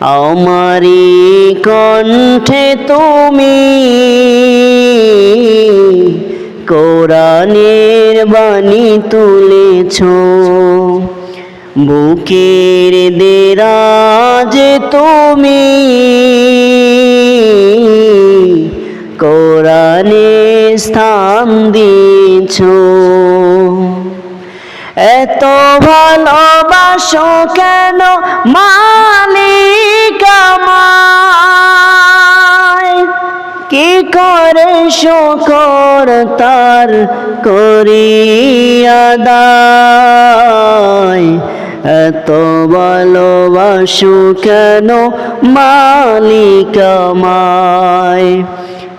আমারি কণ্ঠে তুমি কোরআনের বাণী তুলেছ। বুকের দেরাজ তুমি কোরআনের স্থান দিয়েছ। এত ভালোবাসো করে শকর করিয়া দায়? এত ভালোবাসো কেন মালিক আমায়?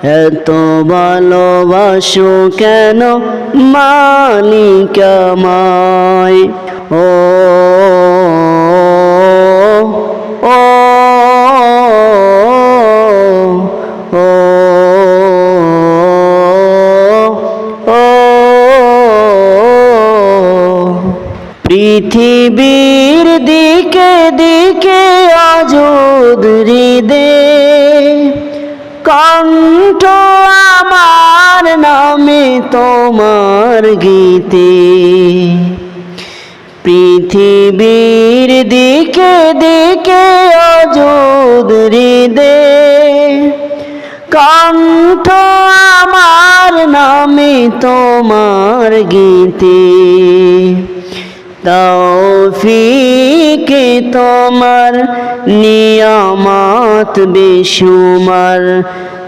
এত ভালোবাসো কেন মালিক আমায়? ও ও পৃথিবীর দিকে দিকে অযোধ হৃদে কণ্ঠ আমার নামে তোমার গীতে। পৃথিবীর দিকে দিকে অযোধ হৃদে কণ্ঠ আমার নামে তোমার গীতে। তৌফিকে তোমার, নিয়ামত বেশুমার।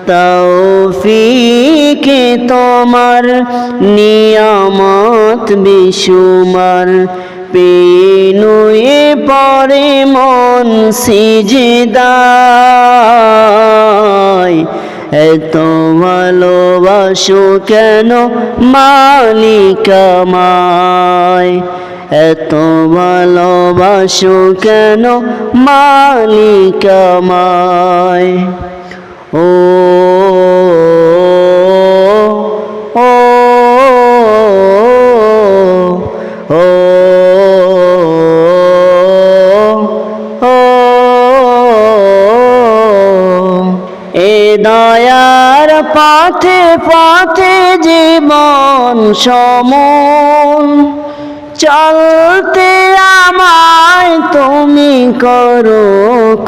তৌফিকে তোমার, নিয়ামত বেশুমার। পেনুয়ে পরে মন সিজদায়। এত ভালোবাসো কেন মালিক আমায়? এত ভালোবাসো কেন মালিক আমায়? ও দয়ার পথে পথে জীবন সমন। চলতে আমায় তুমি করো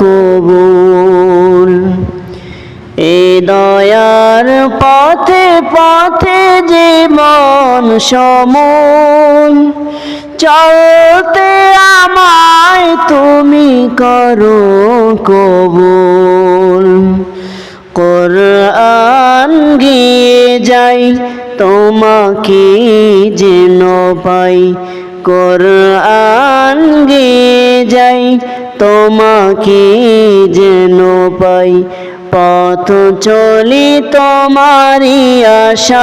কবুল। এ দয়ার পথে পথে জীবন সমন চলতে আমায় তুমি করো কবুল। কোরআন গিয়ে যাই, তোমাকে যেন পাই। কোরআন গিয়ে যাই, তোমাকে যেন পাই। পথ চলি তোমারি আশায়।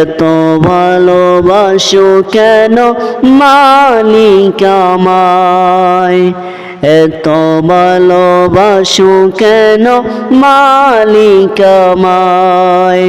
এত ভালোবাসো কেন মালিক আমায়? এত ভালোবাসো কেন মালিক আমায়?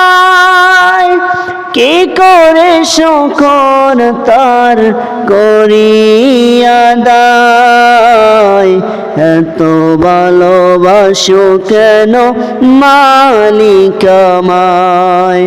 কি করে শকর তার করিয়া দায়। এত ভালোবাসো কেন মালিক আমায়?